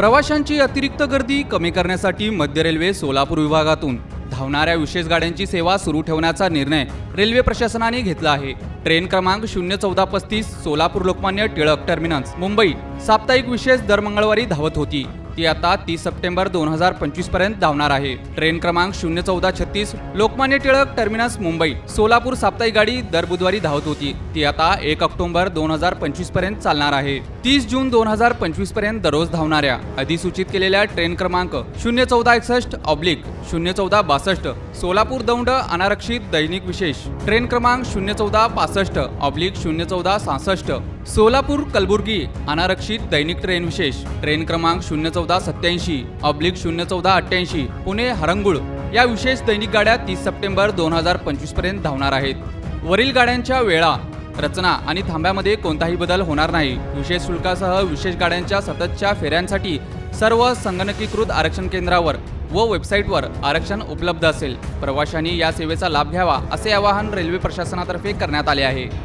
प्रवाशांची अतिरिक्त गर्दी कमी करण्यासाठी मध्य रेल्वे सोलापूर विभागातून धावणाऱ्या विशेष गाड्यांची सेवा सुरू ठेवण्याचा निर्णय रेल्वे प्रशासनाने घेतला आहे. ट्रेन क्रमांक शून्य चौदा पस्तीस सोलापूर लोकमान्य टिळक टर्मिनस मुंबई. साप्ताहिक विशेष दर मंगळवारी धावत होती. ती आता तीस सप्टेंबर दोन हजार पंचवीसपर्यंत धावणार आहे. ट्रेन क्रमांक शून्य चौदा छत्तीस लोकमान्य टिळक टर्मिनस मुंबई सोलापूर साप्ताहिक गाडी दर बुधवारी धावत होती. ती आता एक ऑक्टोबर दोन हजार पंचवीसपर्यंत चालणार आहे. तीस जून दोन हजार पंचवीसपर्यंत दररोज धावणाऱ्या अधिसूचित केलेल्या ट्रेन क्रमांक शून्य चौदा एकसष्ट ऑब्लिक शून्य चौदा बासष्ट सोलापूर दौंड अनारक्षित दैनिक विशेष ट्रेन क्रमांक शून्य चौदा पासष्ट ऑब्लिक शून्य चौदा सहासष्ट सोलापूर कलबुर्गी अनारक्षित दैनिक ट्रेन विशेष. ट्रेन क्रमांक शून्य चौदा सत्याऐंशी ऑब्लिक शून्य चौदा अठ्ठ्याऐंशी पुणे हरंगुळ. या विशेष दैनिक गाड्या तीस सप्टेंबर दोन हजार पंचवीसपर्यंत धावणार आहेत. वरील गाड्यांच्या वेळा रचना आणि थांब्यामध्ये कोणताही बदल होणार नाही. विशेष शुल्कासह विशेष गाड्यांच्या सततच्या फेऱ्यांसाठी सर्व संगणकीकृत आरक्षण केंद्रावर व वेबसाईटवर आरक्षण उपलब्ध असेल. प्रवाशांनी या सेवेचा लाभ घ्यावा असे आवाहन रेल्वे प्रशासनातर्फे करण्यात आले आहे.